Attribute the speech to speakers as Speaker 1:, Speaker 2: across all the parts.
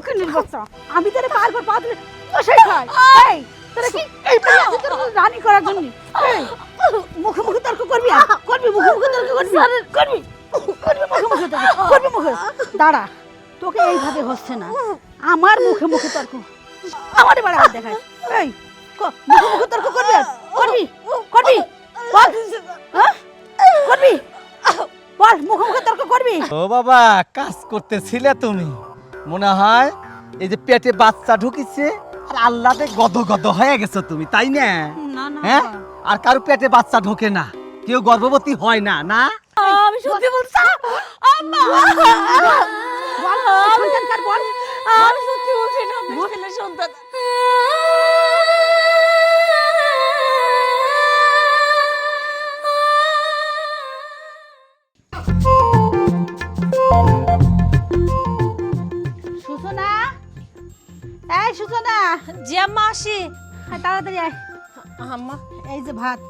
Speaker 1: ফকিনের বাচ্চা আমি তোরে বারবার পা দিলে বসে খাই এই তোরে কি এই তোর রানী করার জন্য? এই মুখে মুখে তর্ক করবি আর? করবি মুখে মুখে তর্ক করবি? করবি। করবি মুখে মুখে তর্ক করবি মুখে? দাঁড়া তোকে এইভাবে হচ্ছে না। আমার মুখে মুখে তর্ক। আমারই বাড়া হাত দেখায় এই ক- মুখে মুখে তর্ক করবি আর? করবি? করবি? বল। হ্যাঁ? করবি? বল মুখে মুখে তর্ক করবি?
Speaker 2: ও বাবা কাজ করতেছিলে তুমি। মনে হয় এই যে পেটে বাচ্চা ঢুকিছে আর আল্লাহতে গদ গদ হয়ে গেছো তুমি তাই না
Speaker 1: না না
Speaker 2: হ্যাঁ আর কারও পেটে বাচ্চা ঢোকে না কেউ গর্ভবতী হয় না না
Speaker 1: আমি সত্যি বলছি আম্মা আমি সত্যি বলছি না ছেলে সন্তান
Speaker 3: আসি।
Speaker 1: তাড়াতাড়ি আয়।
Speaker 3: আম্মা।
Speaker 1: এই যে ভাত।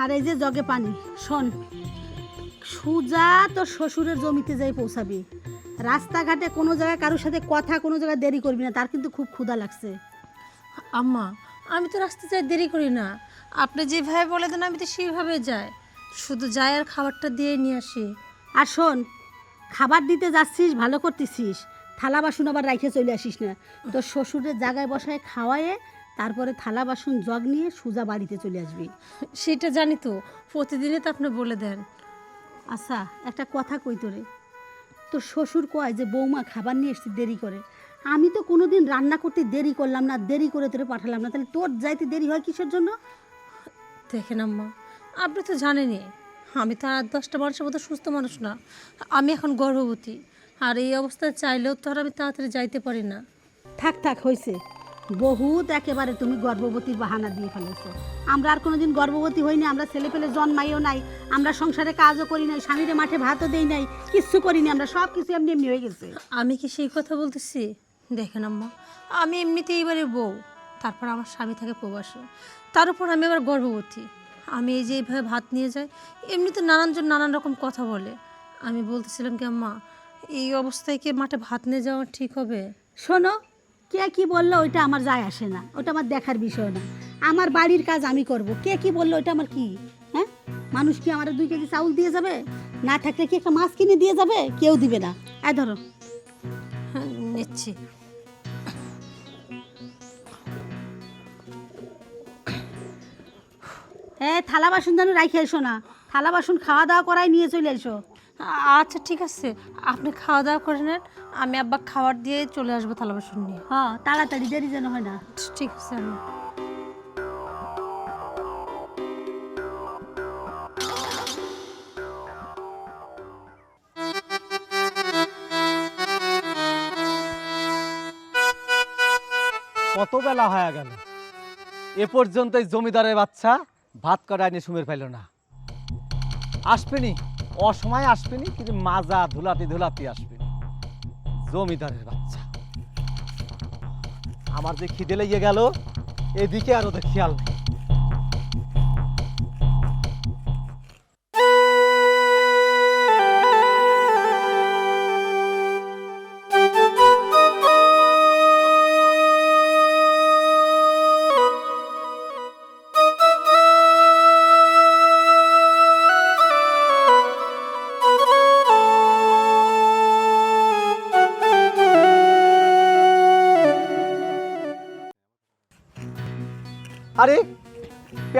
Speaker 1: আর এই যে জগে পানি। শোন সুজা তোর শ্বশুরের জমিতে যাই পৌঁছাবি। রাস্তাঘাটে কোনো জায়গায় কারোর সাথে কথা কোনো জায়গায় দেরি করবি না তার কিন্তু খুব ক্ষুধা লাগছে।
Speaker 3: আম্মা আমি তো রাস্তা যাই দেরি করি না। আপনি যেভাবে বলে দেন আমি তো সেইভাবে যাই। শুধু যাই আর খাবারটা দিয়ে নিয়ে আসি।
Speaker 1: আর শোন খাবার দিতে যাচ্ছিস ভালো করতেছিস। থালা বাসন আবার রাইখে চলে আসিস না। তোর শ্বশুরের জায়গায় বসায় খাওয়ায়ে তারপরে থালা বাসন জগ নিয়ে সুজা বাড়িতে চলে আসবি।
Speaker 3: সেটা জানি তো প্রতিদিনই তো আপনি বলে দেন।
Speaker 1: আচ্ছা একটা কথা কই তোরে। তোর শ্বশুর কয় যে বৌমা খাবার নিয়ে এসছি দেরি করে। আমি তো কোনো দিন রান্না করতে দেরি করলাম না দেরি করে তোরে পাঠালাম না। তাহলে তোর যাইতে দেরি হয় কিসের জন্য?
Speaker 3: দেখেন আম্মা আপনি তো জানেনই আমি তো আর দশটা মানুষের মতো সুস্থ মানুষ না। আমি এখন গর্ভবতী। আর এই অবস্থায় চাইলেও তো আর আমি তাড়াতাড়ি যাইতে পারি না।
Speaker 1: থাক থাক হয়েছে বহুত একেবারে তুমি গর্ভবতীর বাহানা দিয়ে ফেলেছো। আমরা আর কোনোদিন গর্ভবতী হইনি আমরা ছেলে পেলে জন্মাইও নাই আমরা সংসারে কাজও করি নাই স্বামীরে মাঠে ভাতও দেই নাই কিচ্ছু করিনি আমরা সব কিছু এমনি এমনি হয়ে গেছে।
Speaker 3: আমি কি সেই কথা বলতেছি? দেখেন আম্মা আমি এমনিতে এবারে বউ তারপর আমার স্বামী থাকে প্রবাসে। তার উপর আমি আবার গর্ভবতী। আমি এই যে এইভাবে ভাত নিয়ে যাই এমনিতে নানানজন নানান রকম কথা বলে। আমি বলতেছিলাম কি আম্মা এই অবস্থায় কি মাঠে ভাত নিয়ে যাওয়া ঠিক হবে?
Speaker 1: শোনো কে কি বলল ওইটা আমার যায় আসে না ওটা আমার দেখার বিষয় না। আমার বাড়ির কাজ আমি করব কে কি বলল ওইটা আমার কি? হ্যাঁ? মানুষ কি আমার দুই কেজি চাউল দিয়ে যাবে? না থাকলে কি একটা মাছ কিনে দিয়ে যাবে? কেউ দিবে না। এই ধরো।
Speaker 3: হ্যাঁ নিচ্ছি।
Speaker 1: হ্যাঁ থালা বাসন যেন রাখে এসো না। থালা বাসন খাওয়া দাওয়া করাই নিয়ে চলে এসো।
Speaker 3: আচ্ছা ঠিক আছে। আপনি খাওয়া দাওয়া করে নেন আমি আব্বা খাবার দিয়ে চলে আসব থালা বাসন নিয়ে।
Speaker 1: হ্যাঁ তাড়াতাড়ি দেরি যেন হয় না।
Speaker 3: ঠিক আছে
Speaker 2: কত বেলা হয়ে গেল? এ পর্যন্ত জমিদারের বাচ্চা ভাত করায় নিয়ে সুমের পাইল না। আসবেনি অসময় আসবেনি, কিন্তু মাজা ধুলাতে ধুলাতে আসবে জমিদারের বাচ্চা। আমার যে খিদে লেগে গেল, এদিকে আর খেয়াল নেই।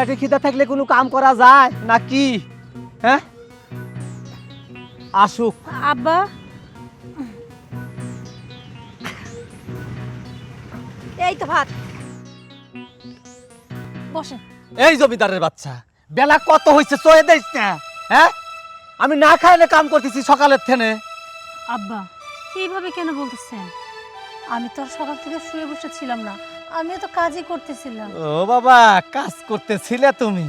Speaker 2: পেটে খিদা থাকলে কোনো কাম করা যায়? নাকি? হ্যাঁ? আসুক।
Speaker 3: আব্বা। এই তো ভাত। বসেন।
Speaker 2: এই জমিদারের বাচ্চা বেলা কত হয়েছে চয়ে দেখ না হ্যাঁ? আমি না খাইলে কাম করতেছি সকালের থেনে।
Speaker 3: আব্বা এইভাবে কেন বলতেছেন? আমি তো আর সকাল থেকে শুয়ে বসে ছিলাম না। আমিও তো কাজই করতেছিলাম।
Speaker 2: ও বাবা কাজ করতেছিলে তুমি।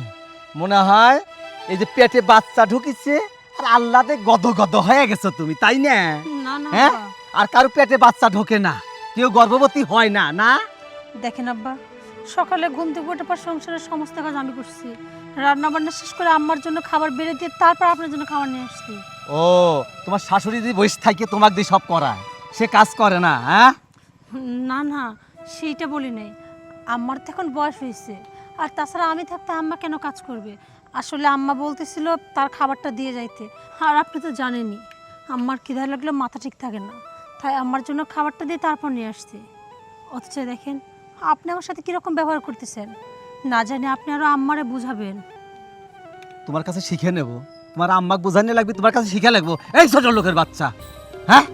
Speaker 2: মনে হয় এই যে পেটে বাচ্চা ঢুকিছে আর আল্লাহতে গদ গদ হয়ে গেছো তুমি তাই না?
Speaker 3: না না
Speaker 2: হ্যাঁ? আর কারও পেটে বাচ্চা ঢোকে না কেউ গর্ভবতী হয় না না?
Speaker 3: দেখেন আব্বা সকালে ঘুম থেকে ওঠার পর সংসারের সমস্ত কাজ আমি করছি। রান্না বান্না শেষ করে আম্মার জন্য খাবার বেড়ে দিয়ে তারপর আপনার জন্য খাবার নিয়ে আসছি।
Speaker 2: ও তোমার শাশুড়ি যদি বসে থাকে তোমাকে দিয়ে সব করায়। সে কাজ করে না হ্যাঁ?
Speaker 3: না না সেইটা বলি নাই। আম্মার তো এখন বয়স হয়েছে। আর তাছাড়া আমি থাকতে আম্মা কেন কাজ করবে? আসলে আম্মা বলতেছিল তার খাবারটা দিয়ে যাইতে। আর আপনি তো জানেনই, আম্মার খিদা লাগলে মাথা ঠিক থাকে না। তাই আম্মার জন্য খাবারটা দিয়ে তারপর নিয়ে আসছি। অথচ দেখেন, আপনি আমার সাথে কীরকম ব্যবহার করতেছেন? না জানি আপনি আরও আম্মারে বুঝাবেন।
Speaker 2: তোমার কাছে শিখে নেব। তোমার আম্মাকে বোঝানো লাগবে, তোমার কাছে শিখে লাগবো। এই ছোট লোকের বাচ্চা হ্যাঁ?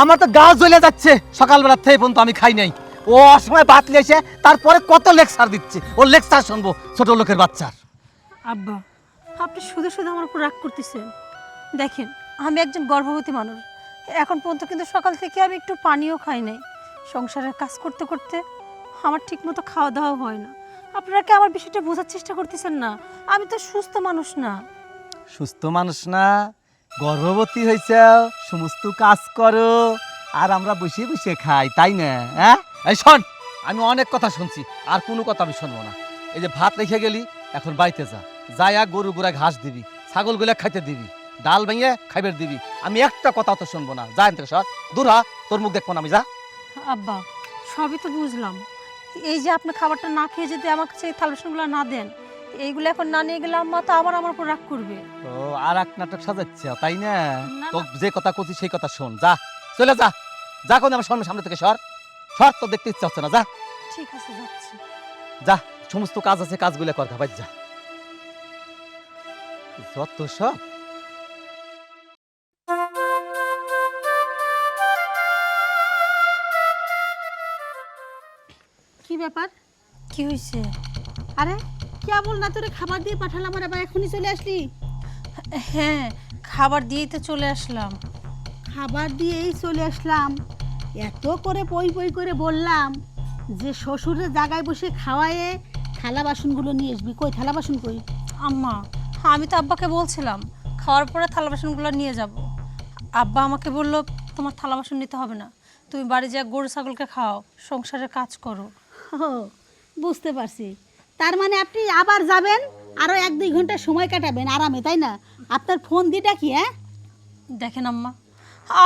Speaker 2: আমার তো গা জ্বলে যাচ্ছে। সকালবেলার থেকে পর্যন্ত আমি খাই নাই। ও অসময় বাতলে এসে তারপরে কত লেকচার দিচ্ছে? ও লেকচার শুনব ছোট লোকের বাচ্চার।
Speaker 3: আব্বা আপনি শুধু শুধু আমার উপর রাগ করতেছেন। দেখেন আমি একজন গর্ভবতী মানুষ। এখন পর্যন্ত কিন্তু সকাল থেকে আমি একটু পানিও খাই নাই। সংসারের কাজ করতে করতে আমার ঠিকমতো খাওয়া দাওয়া হয় না। আপনারা কি আমার বিষয়টা বোঝার চেষ্টা করতেছেন না? আমি তো সুস্থ মানুষ না।
Speaker 2: সুস্থ মানুষ না গর্ভবতী হয়েছে সমস্ত কাজ করো আর আমরা বসে বসে খাই তাই না? হ্যাঁ? এই শোন আমি অনেক কথা শুনছি আর কোনো কথা আমি শুনব না। এই যে ভাত রেখে গেলি এখন বাড়িতে যা। যাইয়া গরু গুড়া ঘাস দিবি ছাগলগুলা খাইতে দিবি ডাল ভেঙে খাইবার দিবি। আমি একটা কথা তো শুনব না। যা এনতে সর। দূর হ তোর মুখ দেখব না আমি যা।
Speaker 3: আব্বা সবই তো বুঝলাম। এই যে আপনি খাবারটা না খেয়ে যদি আমার কাছে এই থাল বাসনগুলো না দেন এইগুলো এখন না নিয়ে গেলে আম্মা তো আবার আমার উপর রাগ করবে।
Speaker 2: ও আর এক নাটক সাজাচ্ছে তাই না? তো যে কথা করছি সেই কথা শোন যা। চলে যা। যা কোন আমার সামনে সামনে থেকে সর। সর তো দেখতে ইচ্ছা হচ্ছে না যা।
Speaker 3: ঠিক আছে যাচ্ছি।
Speaker 2: যা সমস্ত কাজ আছে কাজগুলো কর ভাই যা। যত সব।
Speaker 1: কি ব্যাপার?
Speaker 3: কি হয়েছে
Speaker 1: আরে কেবল না তোরে খাবার দিয়ে পাঠালাম আর আবার এখনই চলে আসলি?
Speaker 3: হ্যাঁ খাবার দিয়েই তো চলে আসলাম।
Speaker 1: খাবার দিয়েই চলে আসলাম। এত করে পই পই করে বললাম যে শ্বশুরের জায়গায় বসে খাওয়ায়ে থালা বাসনগুলো নিয়ে আসবি। কই থালা বাসন কই?
Speaker 3: আম্মা হ্যাঁ আমি তো আব্বাকে বলছিলাম খাওয়ার পরে থালা বাসনগুলো নিয়ে যাব। আব্বা আমাকে বলল তোমার থালা বাসন নিতে হবে না। তুমি বাড়ি যা গরু ছাগলকে খাও সংসারের কাজ করো।
Speaker 1: বুঝতে পারছি। তার মানে আপনি আবার যাবেন আরও এক দুই ঘণ্টা সময় কাটাবেন আরামে তাই না? আপনার ফোন দিয়ে কি হ্যাঁ?
Speaker 3: দেখেন আম্মা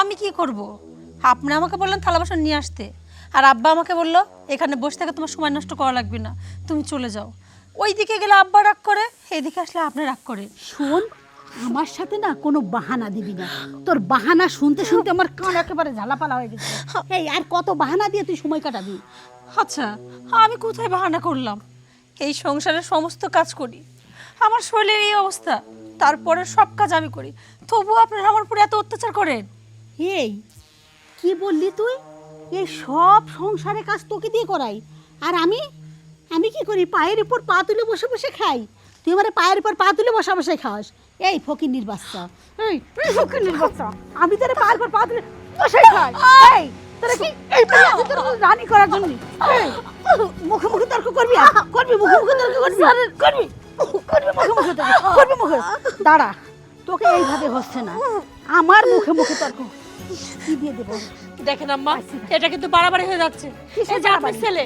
Speaker 3: আমি কি করব? আপনি আমাকে বললেন থালা বাসন নিয়ে আসতে। আর আব্বা আমাকে বলল এখানে বসে থেকে তোমার সময় নষ্ট করা লাগবে না তুমি চলে যাও। ওই দিকে গেলে আব্বা রাগ করে এইদিকে আসলে আপনি রাগ করে
Speaker 1: শোন আমার সাথে না কোনো বাহানা দিবি না। তোর বাহানা শুনতে শুনতে আমার কান একেবারে ঝালাপালা হয়ে গেছে। এই আর কত বাহানা দিয়ে তুই সময় কাটাবি?
Speaker 3: আচ্ছা আমি কোথায় বাহানা করলাম? এই সংসারের সমস্ত কাজ করি। আমার শরীরের এই অবস্থা তারপরে সব কাজ আমি করি। তবুও আপনারা আমার উপরে এত অত্যাচার করেন?
Speaker 1: এই কি বললি তুই? এই সব সংসারে কাজ তোকে দিয়ে করাই। আর আমি? আমি কি করি? পায়ের উপর পা তুলে বসে বসে খাই। তুই আমার পায়ের উপর পা তুলে বসে বসে খাস এই ফকির বাচ্চা। এই বাচ্চা। আমি তোর পায়ের উপর পা তুলে বসে খাই। এই তোরা কি এই তোর রানী করার জন্য মুখে মুখে তর্ক করবি? করবি মুখে মুখে তর্ক করবি? করবি। করবি মুখে মুখে তর্ক। করবি মুখে? দাঁড়া তোকে এইভাবে হচ্ছে না। আমার মুখে মুখে তর্ক কি দিয়ে দেবো?
Speaker 3: দেখেন আম্মা এটা কিন্তু বাড়াবাড়ি হয়ে যাচ্ছে। এই যে আপনার ছেলে।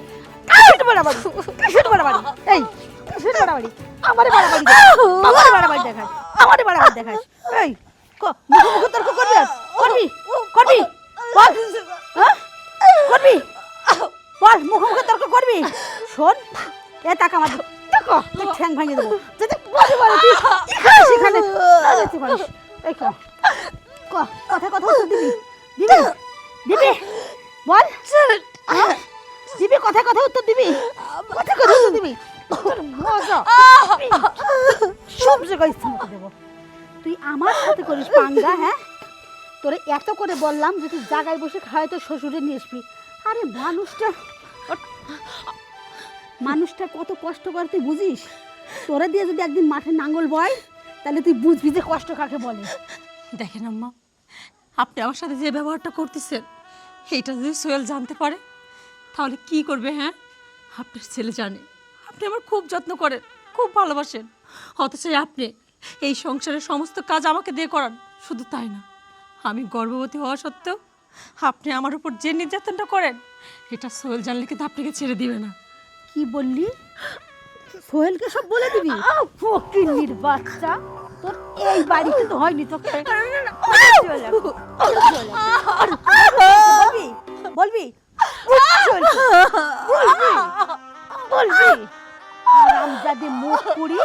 Speaker 1: কিসের বাড়াবাড়ি? কিসের বাড়াবাড়ি? এই কিসের বাড়াবাড়ি? আমারে বাড়াবাড়ি আমারে বাড়াবাড়ি দেখাস। আমারে বাড়াবাড়ি দেখাস। এই মুখে মুখে তর্ক করবি? করবি? করবি? বল। হ্যাঁ? করবি? বল মুখে মুখে তর্ক করবি? শোন এ টাকা দেখো ঠ্যাং ভাঙিয়ে দেবো। যদি বলে বলে তুই এখানে সেখানে না যেতে পারিস এই ক ক। কথা কথা দিবি। দিবি বল? দিবি, কথা কথা উত্তর দিবি। কথা কথা উত্তর দিবি। সব জায়গায় দেবো। তুই আমার সাথে করিস পাঙ্গা হ্যাঁ? তোরে এত করে বললাম যে তুই জায়গায় বসে খাওয়াই তোর শ্বশুরে নিয়ে আসবি। আরে মানুষটা মানুষটা কত কষ্ট করে, তুই বুঝিস? তোরা দিয়ে যদি একদিন মাঠে নাঙ্গল বয়, তাহলে তুই বুঝবি যে কষ্ট কাকে বলে।
Speaker 3: দেখেন আম্মা আপনি আমার সাথে যে ব্যবহারটা করতেছেন এইটা যদি সোহেল জানতে পারে তাহলে কি করবে হ্যাঁ? আপনার ছেলে জানে। আপনি আমার খুব যত্ন করেন খুব ভালোবাসেন। অথচ আপনি এই সংসারের সমস্ত কাজ আমাকে দিয়ে করান শুধু তাই না। আমি গর্ভবতী হওয়া সত্ত্বেও আপনি আমার উপর যে নির্যাতনটা করেন এটা সোহেল জানলে কিন্তু আপনাকে ছেড়ে দিবে না।
Speaker 1: কি বললি? সোহেলকে সব বলে দিবি? ফকিন্নির বাচ্চা তোর এই বাড়িতে তো হয়নি তোকে। বলবি? বলবি? বলবি? রামজাদি মুখ পুরি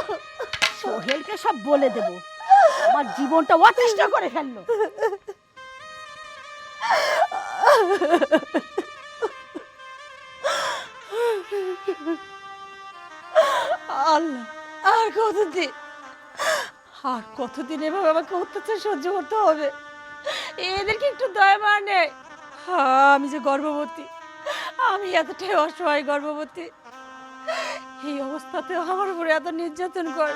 Speaker 1: সোহেলকে সব বলে দেব। আমার জীবনটা অতিষ্ঠ করে ফেলল।
Speaker 4: আল্লাহ আর কতদিন? আর কতদিন এভাবে আমাকে অত্যাচার সহ্য করতে হবে? এদেরকে একটু দয়া হ্যাঁ আমি যে গর্ভবতী, আমি এতটাই অসহায় গর্ভবতী। এই অবস্থাতেও আমার উপরে এত নির্যাতন করে।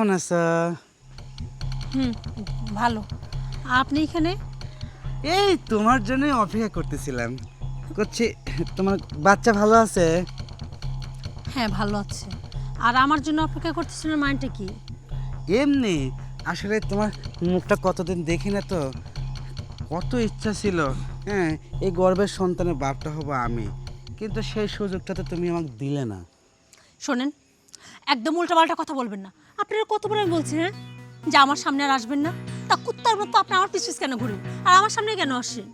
Speaker 5: কেমন আছো?
Speaker 3: হুম ভালো। আপনি এখানে?
Speaker 5: এই তোমার জন্যই অপেক্ষা করতেছিলাম। করছি তোমার বাচ্চা ভালো আছে?
Speaker 3: হ্যাঁ ভালো আছে। আর আমার জন্য অপেক্ষা করতেছিলেন মাইন্ডটা কি?
Speaker 5: এমনি আসলে তোমার মুখটা কতদিন দেখি না তো? কত ইচ্ছা ছিল হ্যাঁ এই গর্বের সন্তানের বাপটা হব আমি। কিন্তু সেই সুযোগটা তো তুমি আমাকে দিলে না।
Speaker 3: শোনেন একদম উল্টাপাল্টা কথা বলবেন না। আপনারা কতবার আমি বলছি হ্যাঁ? যে আমার সামনে আর আসবেন না। তা কুত্তার মতো আপনি আমার পিছু কেন ঘুরেন আর আমার সামনে কেন আসেন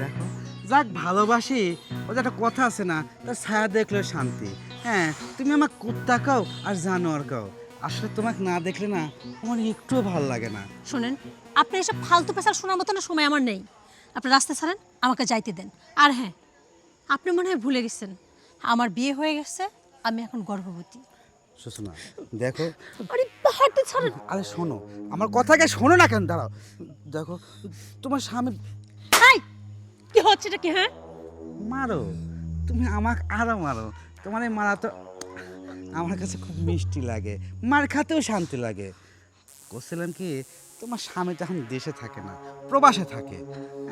Speaker 5: দেখো যাক ভালোবাসি ও যে একটা কথা আছে না তার ছায়া দেখলে শান্তি। হ্যাঁ তুমি আমার কুত্তা কাও আর জানোয়ার কাও। আসলে তোমাকে না দেখলে না আমার একটুও ভালো লাগে না।
Speaker 3: শোনেন আপনি এসব ফালতু পেশাল শোনার মতো না সময় আমার নেই। আপনি রাস্তা ছাড়েন আমাকে যাইতে দেন। আর হ্যাঁ আপনি মনে হয় ভুলে গেছেন। আমার বিয়ে হয়ে গেছে আমি এখন গর্ভবতী।
Speaker 5: সুষমা দেখো।
Speaker 3: আরে হাঁটতে ছাড়েন
Speaker 5: আরে শোনো আমার কথাকে শোনো না কেন দাঁড়াও। দেখো তোমার স্বামী
Speaker 3: হাই কি হচ্ছে এটা কি হ্যাঁ?
Speaker 5: মারো তুমি আমাকে আরও মারো। তোমার এই মারা তো আমার কাছে খুব মিষ্টি লাগে মার খাতেও শান্তি লাগে। বলছিলাম কি তোমার স্বামী তো এখন দেশে থাকে না প্রবাসে থাকে।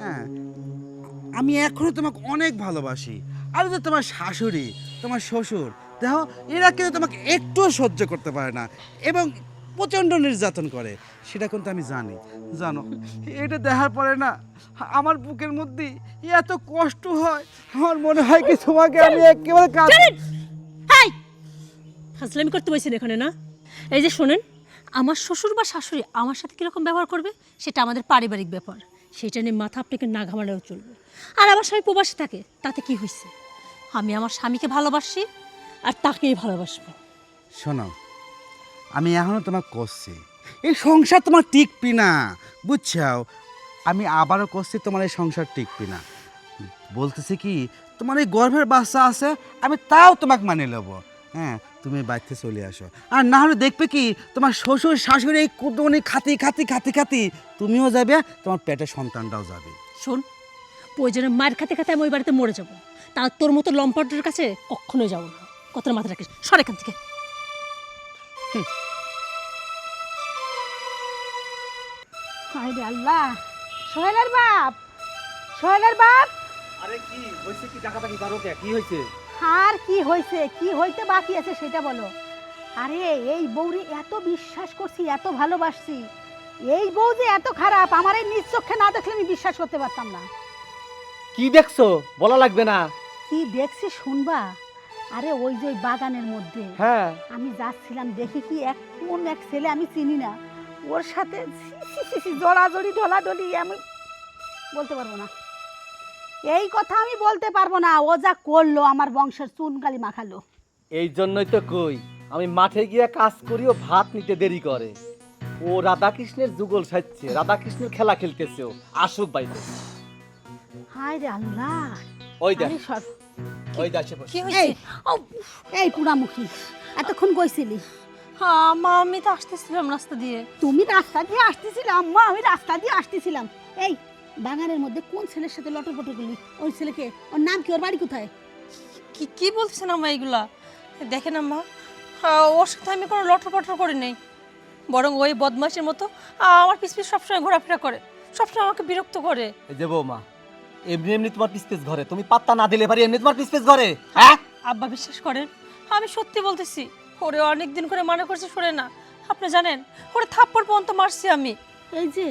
Speaker 5: হ্যাঁ আমি এখনও তোমাকে অনেক ভালোবাসি। আর যে তোমার শাশুড়ি তোমার শ্বশুর দেখো এরা কিন্তু তোমাকে একটুও সহ্য করতে পারে না এবং প্রচণ্ড নির্যাতন করে। সেটা কিন্তু আমি জানি। জানো এটা দেখার পরে না আমার বুকের মধ্যে এত কষ্ট হয় আমার মনে হয় কি তোমাকে আমি একেবারে কাজ
Speaker 3: হাই! ফাজলামি করতে বলছেন এখানে না? এই যে শোনেন আমার শ্বশুর বা শাশুড়ি আমার সাথে কীরকম ব্যবহার করবে সেটা আমাদের পারিবারিক ব্যাপার। সেটা নিয়ে মাথা আপনাকে না ঘামালেও চলবে। আর আমার স্বামী প্রবাসী থাকে, তাতে কি হয়েছে? আমি আমার স্বামীকে ভালোবাসি আর তাকেই ভালোবাসবো।
Speaker 5: শোনো, আমি এখনও তোমার করছি। এই সংসার তোমার টিকবি না, বুঝছাও? আমি আবারও করছি, তোমার এই সংসার টিকবি না। বলতেছি কি, তোমার এই গর্ভের বাচ্চা আছে, আমি তাও তোমাকে মানে নেব। হ্যাঁ তুমি বাড়িতে চলে আসো। আর না হলে দেখবে কি তোমার শ্বশুর শাশুড়ি এই কুদনি খাতি খাতি খাতি খাতি তুমিও যাবে তোমার পেটের সন্তানটাও যাবে।
Speaker 3: শোন প্রয়োজনে মার খাতে খাতে আমি ওই বাড়িতে মরে যাব। তা তোর মতো লম্পটের কাছে কখনোই যাব না। কথার মাথা রাখিস। সর এখান থেকে।
Speaker 1: আল্লাহ সোহেলের বাপ সোহেলের বাপ।
Speaker 2: আরে কি হয়েছে কি? টাকা টাকি কি হয়েছে?
Speaker 1: আর কি হয়েছে কি হইতে বাকি আছে সেটা বলো। আরে এই বউরে এত বিশ্বাস করছি এত ভালোবাসছি। এই বউ যে এত খারাপ আমার এই নিজ চোখে না দেখলে আমি বিশ্বাস করতে পারতাম না।
Speaker 2: কি দেখছ? বলা লাগবে না।
Speaker 1: কি দেখছি শুনবা? আরে ওই যে ওই বাগানের মধ্যে।
Speaker 2: হ্যাঁ।
Speaker 1: আমি যাচ্ছিলাম দেখি কি এক কোন এক ছেলে আমি চিনি না। ওর সাথে জড়াজড়ি ঢলাঢলি আমি বলতে পারব না। এই কথা আমি বলতে পারব না। ও যা করল আমার বংশের চুনকালি মাখালো।
Speaker 2: এই জন্যই তো কই আমি মাঠে গিয়ে কাজ করিও ভাত নিতে দেরি করে। ও রাধাকৃষ্ণের যুগল সাজছে রাধাকৃষ্ণের খেলা খেলতেছে ও। আসুক বাইরে।
Speaker 1: হায় রে আল্লাহ।
Speaker 2: ওই দেখ
Speaker 1: সর
Speaker 2: ওই দেখ সে বসে।
Speaker 3: কি হয়েছে?
Speaker 1: এই এই পুরামুখী এতক্ষণ কইছিলি।
Speaker 3: হ্যাঁ মা আমি তো আসতেছিলাম রাস্তা দিয়ে।
Speaker 1: তুমি রাস্তা দিয়ে আসতেছিলাম আম্মা আমি রাস্তা দিয়ে আসতেছিলাম। এই বাগানের মধ্যে কোন ছেলের সাথে লটর পটর করলি? ওই ছেলেকে ওর নাম কি ওর বাড়ি কোথায়?
Speaker 3: কি কি বলতেছেন আম্মা এইগুলা দেখেন আম্মা ওর সাথে আমি কোনো লটর পটর করি নাই। বরং ওই বদমাসের মতো আমার পিছ সবসময় ঘোরাফেরা করে সবসময় আমাকে বিরক্ত করে।
Speaker 2: এই যে বৌমা এমনি এমনি তোমার পিসপেস ঘরে তুমি পাত্তা না দিলে পারি এমনি তোমার পিসপেস ঘরে হ্যাঁ?
Speaker 3: আব্বা বিশ্বাস করেন আমি সত্যি বলতেছি ওরে অনেক দিন করে মানা করছে শুনে না। আপনি জানেন ওরে থাপ্পড় পর্যন্ত মারছি আমি।
Speaker 1: এই যে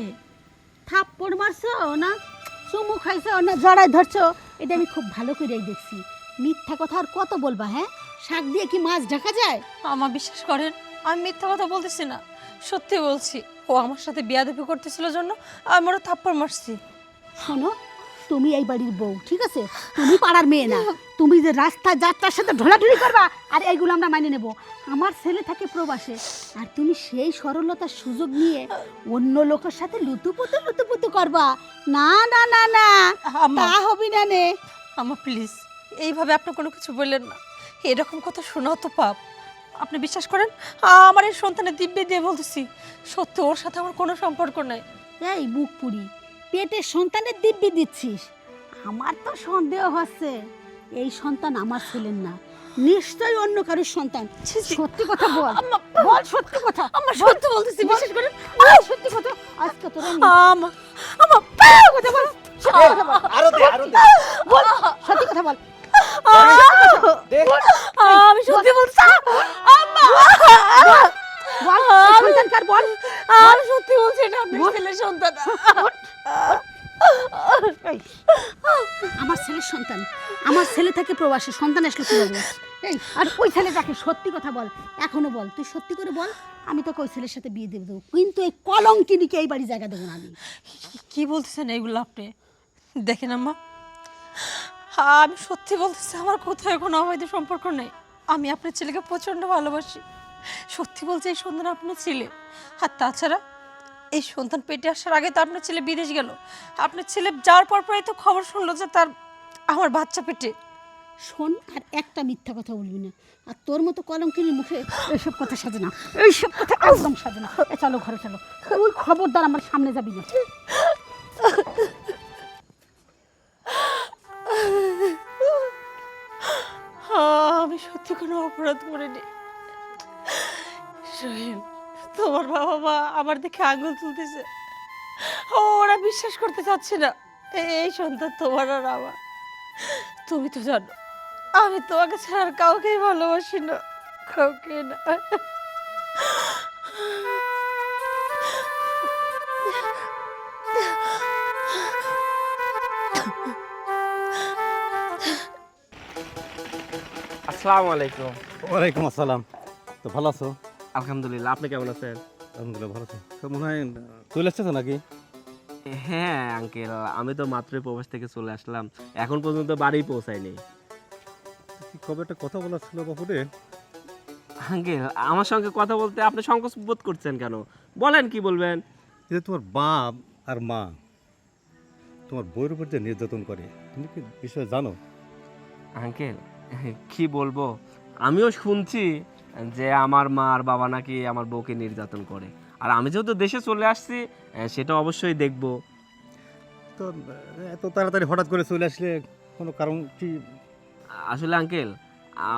Speaker 1: থাপ্পড় মারছো না চুমু খাইছো না জড়াই ধরছো এটা আমি খুব ভালো করেই দেখছি। মিথ্যা কথা আর কত বলবা হ্যাঁ? শাক দিয়ে কি মাছ ঢাকা যায়?
Speaker 3: আমার বিশ্বাস করেন আমি মিথ্যা কথা বলতেছি না। সত্যি বলছি ও আমার সাথে বিয়াদবি করতেছিল জন্য আমি ওরা থাপ্পড় মারছি।
Speaker 1: শোনো তুমি এই বাড়ির বউ ঠিক আছে? তুমি পাড়ার মেয়ে না। তুমি যে রাস্তায় যাত্রার সাথে ঢোলাঢুলি করবা আর এইগুলো আমরা মানিয়ে নেব। আমার ছেলে থাকে প্রবাসে আর তুমি সেই সরলতার সুযোগ নিয়ে অন্য লোকের সাথে লুতুপুতু লুতুপুতু করবা। না না না না তা হবি না নে।
Speaker 3: আমা প্লিজ এইভাবে আপনি কোনো কিছু বললেন না। এরকম কথা শোনাও তো পাপ। আপনি বিশ্বাস করেন? আমার এই সন্তানের দিব্যে দিয়ে বলতেছি সত্যি ওর সাথে আমার কোনো সম্পর্ক নাই।
Speaker 1: এই বুক পুরি পেটের সন্তানের দিব্যি দিচ্ছিস? আমার তো সন্দেহ হচ্ছে। এই সন্তান আমার ছেলের না। নিশ্চয়ই অন্য কারোর সন্তান। সত্যি কথা বল। বল সত্যি কথা।
Speaker 3: আমার সত্যি বলতেছি বিশ্বাস করেন
Speaker 1: বল সত্যি কথা। আজকে তোরা
Speaker 3: আমার আমার
Speaker 1: কথা বল। কথা বল।
Speaker 2: আরও দে আরও দে।
Speaker 1: বল। সত্যি কথা বল।
Speaker 3: আমি সত্যি বলছি। আম্মা
Speaker 1: বল। সন্তান কার বল।
Speaker 3: আমি সত্যি বলছি এটা আপনার ছেলের সন্তান।
Speaker 1: আমার ছেলের সন্তান। আমার ছেলে থেকে প্রবাসী, সন্তান আসলে কি এই, আর ওই ছেলেটাকে সত্যি কথা বল, এখনও বল, তুই সত্যি করে বল, আমি তোকে ওই ছেলের সাথে বিয়ে দেবো দেবো। কিন্তু এই কলঙ্কিনীকে এই বাড়ি জায়গা দেবো না আমি।
Speaker 3: কি বলতেছেন এগুলো আপনি? দেখেন আম্মা, আমি সত্যি বলতেছি, আমার কোথাও কোনো অবৈধ সম্পর্ক নেই। আমি আপনার ছেলেকে প্রচণ্ড ভালোবাসি। সত্যি বলছি এই সন্তান আপনার ছেলে। আর তাছাড়া এই সন্তান পেটে আসার আগে তো আপনার ছেলে বিদেশ গেল। আপনার ছেলে যাওয়ার পর পরই তো খবর শুনলো যে তার আমার বাচ্চা পেটে।
Speaker 1: শোন আর একটা মিথ্যা কথা বলবি না। আর তোর মতো কলঙ্কিনীর মুখে এইসব কথা সাজে না। এইসব কথা একদম সাজে না। এ চলো ঘরে চলো। ওই খবরদার আমার সামনে যাবি না।
Speaker 3: আমি সত্যি কোনো অপরাধ করিনি। সোহেল তোমার বাবা মা আমার দেখে আঙুল তুলতেছে। ওরা বিশ্বাস করতে চাচ্ছে না। এই সন্তান তোমার আর আমার। তুমি তো জানো আমি তোমাকে ছাড়া আর কাউকেই ভালোবাসি না কাউকে না।
Speaker 6: আসসালামু আলাইকুম।
Speaker 2: ওয়ালাইকুম আসসালাম। তো ভালো আছো?
Speaker 6: আলহামদুলিল্লাহ আপনি কেমন আছেন?
Speaker 2: আলহামদুলিল্লাহ ভালো আছো। তো মনে হয় চলে এসেছ নাকি?
Speaker 6: হ্যাঁ আঙ্কেল আমি তো মাত্রই প্রবাস থেকে চলে আসলাম। এখন পর্যন্ত বাড়ি পৌঁছাইনি
Speaker 2: কবে একটা কথা বলার ছিল বাপুরে
Speaker 6: আঙ্কেল আমার সঙ্গে কথা বলতে আপনি সংকোচ বোধ করছেন কেন? বলেন কি বলবেন?
Speaker 7: যে তোমার বাপ আর মা তোমার বইয়ের উপর যে নির্যাতন করে তুমি কি বিষয়ে জানো?
Speaker 6: আঙ্কেল কি বলব? আমিও শুনছি যে আমার মা আর বাবা নাকি আমার বউকে নির্যাতন করে। আর আমি যেহেতু দেশে চলে আসছি সেটা অবশ্যই দেখব।
Speaker 7: তো এত তাড়াতাড়ি হঠাৎ করে চলে আসলে কোনো কারণ কি?
Speaker 6: আসলে আঙ্কেল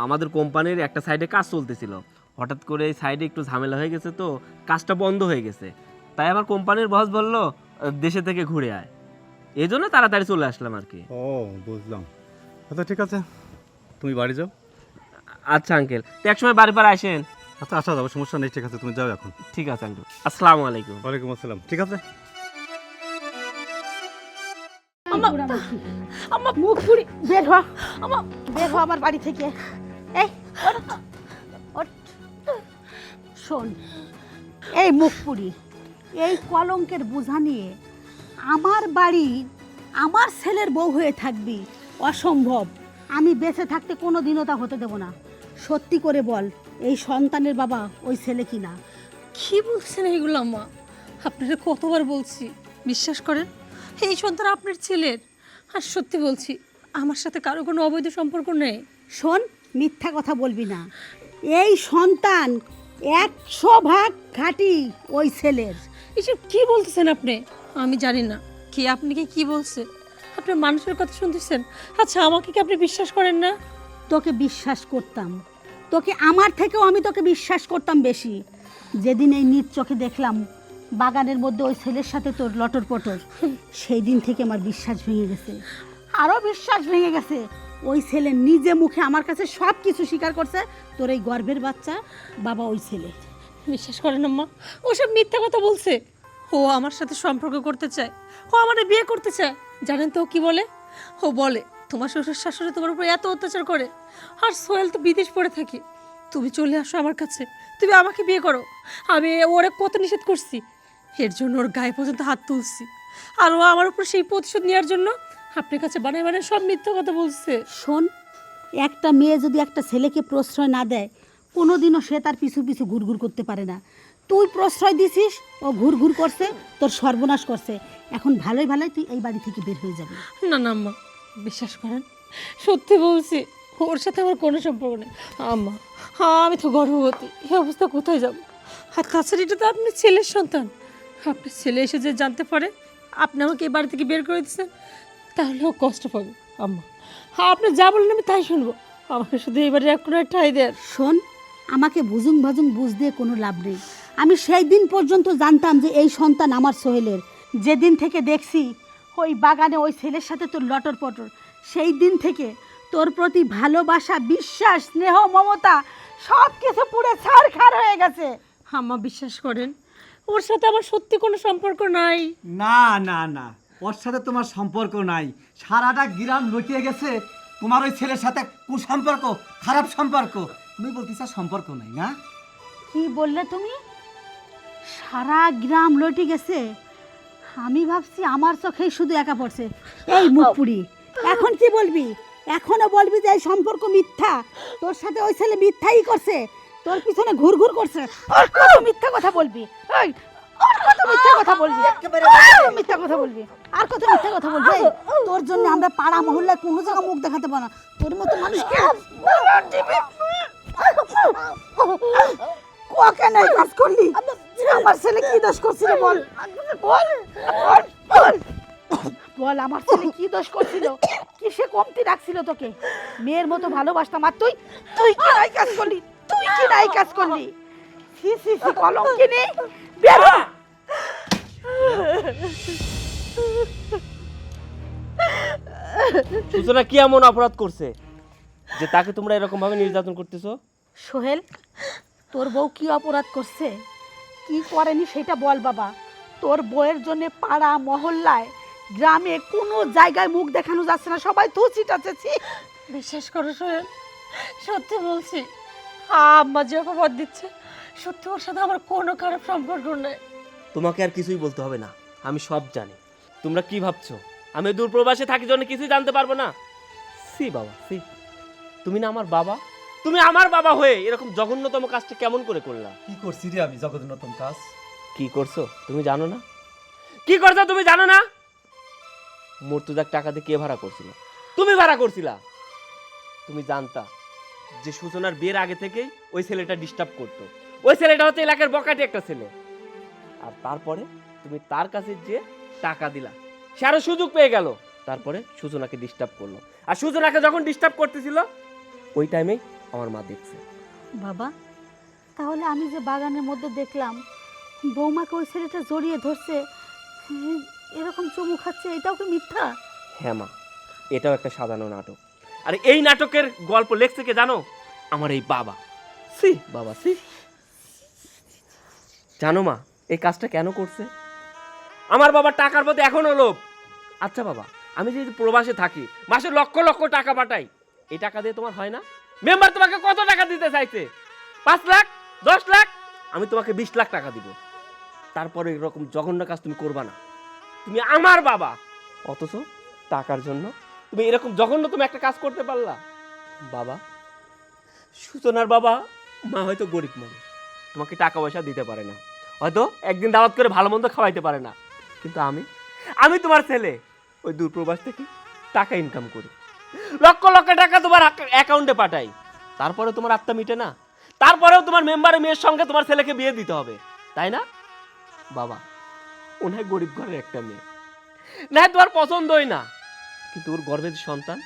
Speaker 6: আমাদের কোম্পানির একটা সাইডে কাজ চলতেছিল। হঠাৎ করে এই সাইডে একটু ঝামেলা হয়ে গেছে তো কাজটা বন্ধ হয়ে গেছে। তাই আমার কোম্পানির বস বলল দেশে থেকে ঘুরে আয়। এই জন্য তাড়াতাড়ি চলে আসলাম আর কি।
Speaker 7: ও বুঝলাম। আচ্ছা ঠিক আছে। তুমি বাড়ি যাও।
Speaker 6: আচ্ছা আঙ্কেল তো একসময় বাড়ি পাড়ে আসেন?
Speaker 7: আচ্ছা আসা যাব সমস্যা নেই ঠিক আছে তুমি যাও এখন।
Speaker 6: ঠিক আছে আঙ্কেল আসসালামু আলাইকুম।
Speaker 7: ওয়ালাইকুম আসসালাম ঠিক আছে?
Speaker 1: আমার মুখ পুরি বের হ। আমার বের হ আমার বাড়ি থেকে। এই। শোন এই মুখ পুরি এই কলঙ্কের বোঝা নিয়ে আমার বাড়ি আমার ছেলের বউ হয়ে থাকবি অসম্ভব। আমি বেঁচে থাকতে কোনো দিনও তা হতে দেব না। সত্যি করে বল এই সন্তানের বাবা ওই ছেলে কি না
Speaker 3: কি বলছেন এইগুলো আম্মা? আপনারা কতবার বলছি বিশ্বাস করেন? এই সন্তান আপনার ছেলের। আর সত্যি বলছি আমার সাথে কারও কোনো অবৈধ সম্পর্ক নেই।
Speaker 1: শোন মিথ্যা কথা বলবি না। এই সন্তান একশো ভাগ খাঁটি ওই ছেলের।
Speaker 3: এসব কি বলতেছেন আপনি? আমি জানি না। কি আপনি কি কি বলছে? আপনি মানুষের কথা শুনতেছেন? আচ্ছা আমাকে কি আপনি বিশ্বাস করেন না?
Speaker 1: তোকে বিশ্বাস করতাম। তোকে আমার থেকেও আমি তোকে বিশ্বাস করতাম বেশি। যেদিন এই নিজ চোখে দেখলাম বাগানের মধ্যে ওই ছেলের সাথে তোর লটর পটর সেই দিন থেকে আমার বিশ্বাস ভেঙে গেছে। আরও বিশ্বাস ভেঙে গেছে। ওই ছেলে নিজে মুখে আমার কাছে সব কিছু স্বীকার করছে, তোর এই গর্ভের বাচ্চা, বাবা ওই ছেলে।
Speaker 3: বিশ্বাস করেন আম্মা ও সব মিথ্যা কথা বলছে। ও আমার সাথে সম্পর্ক করতে চায়, ও আমার বিয়ে করতে চায়। জানেন তো কি বলে? ও বলে তোমার শ্বশুর শাশুড়ি তোমার উপর এত অত্যাচার করে? আর সোহেল তো বিদেশ পড়ে থাকে। তুমি চলে আসো আমার কাছে। তুমি আমাকে বিয়ে করো। আমি ওরে কত নিষেধ করছি। এর জন্য ওর গায়ে পর্যন্ত হাত তুলছি। আর ও আমার উপর সেই প্রতিশোধ নেওয়ার জন্য আপনার কাছে বানায় বানায় সব মিথ্যা কথা বলছে।
Speaker 1: শোন একটা মেয়ে যদি একটা ছেলেকে প্রশ্রয় না দেয় কোনোদিনও সে তার পিছু পিছু ঘুরঘুর করতে পারে না। তুই প্রশ্রয় দিছিস ও ঘুর ঘুর করছে তোর সর্বনাশ করছে। এখন ভালোই ভালোই তুই এই বাড়ি থেকে বের হয়ে যাবি।
Speaker 3: না না আম্মা বিশ্বাস করেন, সত্যি বলছি, ওর সাথে আমার কোনো সম্পর্ক নেই। আম্মা হ্যাঁ আমি তো গর্ভবতী, এই অবস্থা কোথায় যাব? আর তাছাড়া এটা তো আপনার ছেলের সন্তান। আপনার ছেলে এসে যে জানতে পারে, আপনি আমাকে এই বাড়ি থেকে বের করে দিচ্ছেন তাহলে ও কষ্ট পাবে, আম্মা। হ্যাঁ আপনি যা বললেন আমি তাই শুনব। আমাকে শুধু এবারে এক কোনো ঠাই দেন।
Speaker 1: শোন, আমাকে বুজুং ভাজুং বুঝ দিয়ে কোনো লাভ নেই। আমি সেই দিন পর্যন্ত জানতাম যে এই সন্তান আমার সোহেলের। যেদিন থেকে দেখছি ওই বাগানে ওই ছেলের সাথে তোর লটর পটর। সেই দিন থেকে তোর প্রতি ভালোবাসা বিশ্বাস স্নেহ মমতা সব কিছু পুরো ছাড় খার হয়ে গেছে।
Speaker 3: আম্মা বিশ্বাস করেন ওর সাথে আমার সত্যি কোনো সম্পর্ক নাই।
Speaker 2: না না না ওর সাথে তোমার সম্পর্ক নাই। সারাটা গ্রাম লুটিয়ে গেছে তোমার ওই ছেলের সাথে কুসম্পর্ক খারাপ সম্পর্ক। তুমি বলতেছ সম্পর্ক নাই না?
Speaker 1: কি বললে তুমি? সারা গ্রাম লটে গেছে। আমি ভাবছি আমার চোখেই শুধু একা পড়ছে এই মুখপুরি এখন কি বলবি এখনও বলবি যে এই সম্পর্ক মিথ্যা তোর সাথে ওই ছেলে মিথ্যাই করছে তোর পিছনে ঘুরঘুর করছে আর কত মিথ্যা কথা বলবি এই, আর কত মিথ্যা কথা বলবি মিথ্যা কথা বলবি আর কত মিথ্যা কথা বলবি তোর জন্য আমরা পাড়া মহল্লায় কোনো জায়গা মুখ দেখাতে পারো না তোর মতো কোকে নাই কাজ করলি? আমার ছেলে কি দোষ করছিল বল? বল। বল বল। আমার ছেলে কি দোষ করছিল? কিসে কমতি রাখছিল তোকে? মেয়ের মতো ভালোবাসতাম। আর তুই তুই কি নাই কাজ করলি? তুই কি নাই কাজ করলি? সি সি সি কলম কিনে বের হ।
Speaker 6: কি এমন অপরাধ করছে যে তাকে তোমরা এরকম ভাবে নির্যাতন করতেছো?
Speaker 1: সোহেল তোর বউ কি অপরাধ করছে? কি করেনি সেটা বল বাবা। তোর বউয়ের জন্য পাড়া মহল্লায় গ্রামে কোনো জায়গায় মুখ দেখানো যাচ্ছে না সবাই তো চিটাচ্ছে ছি।
Speaker 3: বিশ্বাস করো সোহেল সত্যি বলছি আম্মা যে অপবাদ দিচ্ছে সত্যি ওর সাথে আমার কোনো খারাপ সম্পর্ক নেই।
Speaker 6: তোমাকে আর কিছুই বলতে হবে না আমি সব জানি। তোমরা কি ভাবছ? আমি দূরপ্রবাসে থাকি জন্য কিছুই জানতে পারব না? সি বাবা সি। তুমি না আমার বাবা? তুমি আমার বাবা হয়ে এরকম জঘন্যতম কাজটা কেমন করে করলা?
Speaker 2: কি করছি রে আমি জগন্নাথম কাজ?
Speaker 6: কি করছ? তুমি জানো না? কি করছ তুমি জানো না? মর্তুজাক টাকা দিয়ে কে ভাড়া করছিল? তুমি ভাড়া করছিলা? তুমি জানতা যে সূচনার বিয়ের আগে থেকেই ওই ছেলেটা ডিস্টার্ব করতো। ওই ছেলেটা হচ্ছে এলাকার বকাটি একটা ছেলে। আর তারপরে তুমি তার কাছে যে টাকা দিলা সে আরও সুযোগ পেয়ে গেল। তারপরে সূচনাকে ডিস্টার্ব করল। আর সূচনাকে যখন ডিস্টার্ব করতেছিল ওই টাইমেই আমার মা দেখছে।
Speaker 1: বাবা তাহলে আমি যে বাগানের মধ্যে দেখলাম বৌমাকে ওই ছেলেটা জড়িয়ে ধরছে এরকম চুমু খাচ্ছে এটাও কি মিথ্যা?
Speaker 6: হ্যাঁ মা এটাও একটা সাজানো নাটক। আর এই নাটকের গল্প লেখছে কে জানো? আমার এই বাবা। সি বাবা সি জানো মা এই কাজটা কেন করছে? আমার বাবা টাকার প্রতি এখনও লোভ। আচ্ছা বাবা আমি যদি প্রবাসে থাকি মাসে লক্ষ লক্ষ টাকা পাঠাই এই টাকা দিয়ে তোমার হয় না? মেম্বার তোমাকে কত টাকা দিতে চাইছে? পাঁচ লাখ? দশ লাখ? আমি তোমাকে বিশ লাখ টাকা দিব। তারপরে এরকম জঘন্য কাজ তুমি করবা না। তুমি আমার বাবা। অথচ টাকার জন্য তুমি এরকম জঘন্য তুমি একটা কাজ করতে পারলা। বাবা, সূচনার বাবা মা হয়তো গরিব মানুষ। তোমাকে টাকা পয়সা দিতে পারে না। হয়তো একদিন দাওয়াত করে ভালো মন্দ খাওয়াইতে পারে না। কিন্তু আমি আমি তোমার ছেলে। ওই দূরপ্রবাস থেকে টাকা ইনকাম করি। লক্ষ লক্ষ টাকা তোমার অ্যাকাউন্টে পাঠাই। তারপরে তোমার আত্মা মিটে না। তারপরেও তোমার মেম্বারের মেয়ের সঙ্গে তোমার ছেলেকে বিয়ে দিতে হবে। তাই না? বাবা ওনায় গরিব ঘরের একটা মেয়ে। না, তোমার পছন্দই না। কিন্তু ওর গর্ভের সন্তান,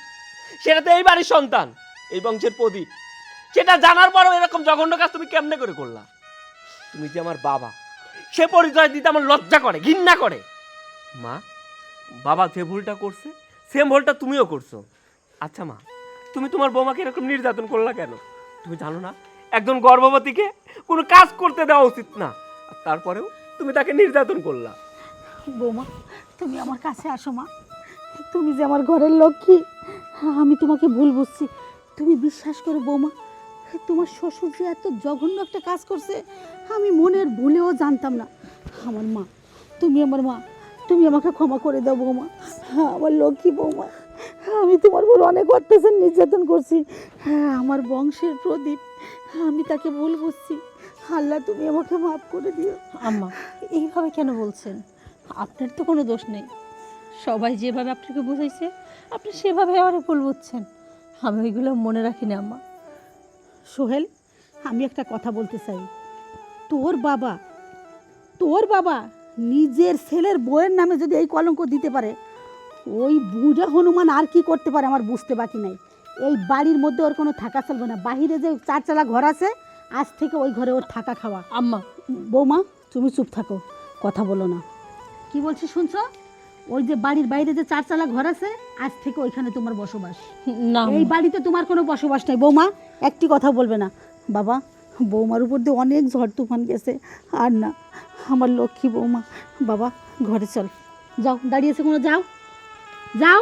Speaker 6: সেটা তো এই বাড়ির সন্তান, এই বংশের প্রদীপ। সেটা জানার পরও এরকম জঘন্য কাজ তুমি কেমনে করে করলা? তুমি যে আমার বাবা, সে পরিচয় দিতে আমার লজ্জা করে, ঘৃণা করে। মা, বাবা যে ভুলটা করছে সেম ভুলটা তুমিও করছ। আচ্ছা মা, তুমি তোমার বৌমাকে এরকম নির্যাতন করলা কেন? তুমি জানো না, একজন গর্ভবতীকে কোনো কাজ করতে দেওয়া উচিত না। তারপরেও তুমি তাকে নির্যাতন করলা।
Speaker 1: বৌমা, তুমি আমার কাছে আসো মা। তুমি যে আমার ঘরের লক্ষ্মী, আমি তোমাকে ভুল বুঝছি। তুমি বিশ্বাস করো বৌমা, তোমার শ্বশুর যে এত জঘন্য একটা কাজ করছে, আমি মনের ভুলেও জানতাম না। আমার মা, তুমি আমার মা, তুমি আমাকে ক্ষমা করে দাও বৌমা। আমার লক্ষ্মী বৌমা। আমি তোমার উপর অনেক অত্যাচার নির্যাতন করছি। হ্যাঁ আমার বংশের প্রদীপ, আমি তাকে ভুল বুঝছি। আল্লাহ, তুমি আমাকে মাফ করে দিও।
Speaker 3: আম্মা, এইভাবে কেন বলছেন? আপনার তো কোনো দোষ নেই। সবাই যেভাবে আপনাকে বুঝাইছে, আপনি সেভাবে আমার ভুল বুঝছেন। আমি ওইগুলো মনে রাখি না, আম্মা।
Speaker 1: সোহেল, আমি একটা কথা বলতে চাই। তোর বাবা তোর বাবা নিজের ছেলের বইয়ের নামে যদি এই কলঙ্ক দিতে পারে ওই বুড়া হনুমান আর কি করতে পারে আমার বুঝতে বাকি নাই। এই বাড়ির মধ্যে ওর কোনো থাকা চলবে না। বাহিরে যে চারচালা ঘর আছে আজ থেকে ওই ঘরে ওর থাকা খাওয়া।
Speaker 3: আম্মা।
Speaker 1: বৌমা তুমি চুপ থাকো কথা বলো না। কি বলছি শুনছো? ওই যে বাড়ির বাইরে যে চারচালা ঘর আছে আজ থেকে ওইখানে তোমার বসবাস।
Speaker 3: না
Speaker 1: এই বাড়িতে তোমার কোনো বসবাস নেই। বৌমা একটি কথা বলবে না। বাবা বৌমার উপর দিয়ে অনেক ঝড় তুফান গেছে। আর না আমার লক্ষ্মী বৌমা বাবা ঘরে চল। যাও দাঁড়িয়েছে কোনো যাও। যাও